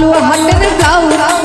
কালো হাটের যাও